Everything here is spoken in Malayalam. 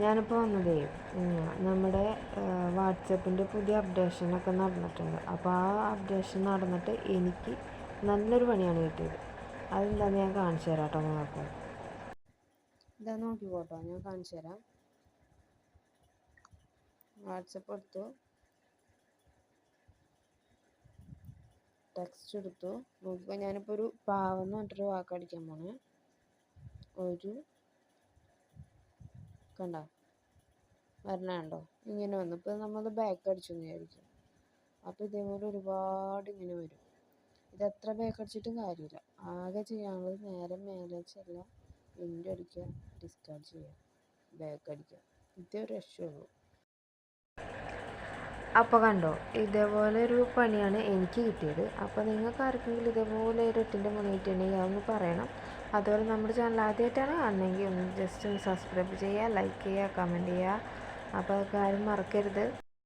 ഞാനിപ്പോൾ വന്നതേ നമ്മുടെ വാട്സപ്പിന്റെ പുതിയ അപ്ഡേഷനൊക്കെ നടന്നിട്ടുണ്ട്. അപ്പോൾ ആ അപ്ഡേഷൻ നടന്നിട്ട് എനിക്ക് നല്ലൊരു പണിയാണ് കിട്ടിയത്. അതെന്താണെന്ന് ഞാൻ കാണിച്ചു തരാം കേട്ടോ നോക്കാം ഇതാ നോക്കിക്കോട്ടോ ഞാൻ കാണിച്ചു തരാം. വാട്സപ്പ് എടുത്തു ടെക്സ്റ്റ് എടുത്തു. നോക്കിക്കോ ഞാനിപ്പോൾ ഒരു പാവം എന്ന് പറഞ്ഞിട്ടൊരു വാക്ക് അടിക്കാൻ പോണേ. ഒരു കണ്ട? വരണുണ്ടോ? ഇങ്ങനെ വന്നു. ഇപ്പോൾ നമ്മൾ ബാക്ക് അടിച്ചു എന്ന് വിചാരിക്കും. അപ്പോൾ ഇതേപോലെ ഒരുപാട് ഇങ്ങനെ വരും. ഇത് എത്ര ബാക്ക് അടിച്ചിട്ടും കാര്യമില്ല. ആകെ ചെയ്യാനുള്ളത് നേരെ മേലെ ചെല്ലാം പ്രിന്റ് അടിക്കുക ഡിസ്കാർഡ് ചെയ്യുക ബാക്ക് അടിക്കുക. ഇതേ ഒരു രക്ഷയുള്ളൂ. അപ്പോൾ കണ്ടോ ഇതേപോലെ ഒരു പണിയാണ് എനിക്ക് കിട്ടിയത്. അപ്പോൾ നിങ്ങൾക്ക് ആർക്കെങ്കിലും ഇതേപോലെ ഒരു എട്ടിന്റെ പണി അതൊന്ന് പറയണം. അതുപോലെ നമ്മുടെ ചാനൽ ആദ്യമായിട്ടാണ് കാണണമെങ്കിൽ ഒന്ന് ജസ്റ്റ് ഒന്ന് സബ്സ്ക്രൈബ് ചെയ്യുക ലൈക്ക് ചെയ്യുക കമന്റ് ചെയ്യുക. അപ്പോൾ കാര്യം മറക്കരുത്.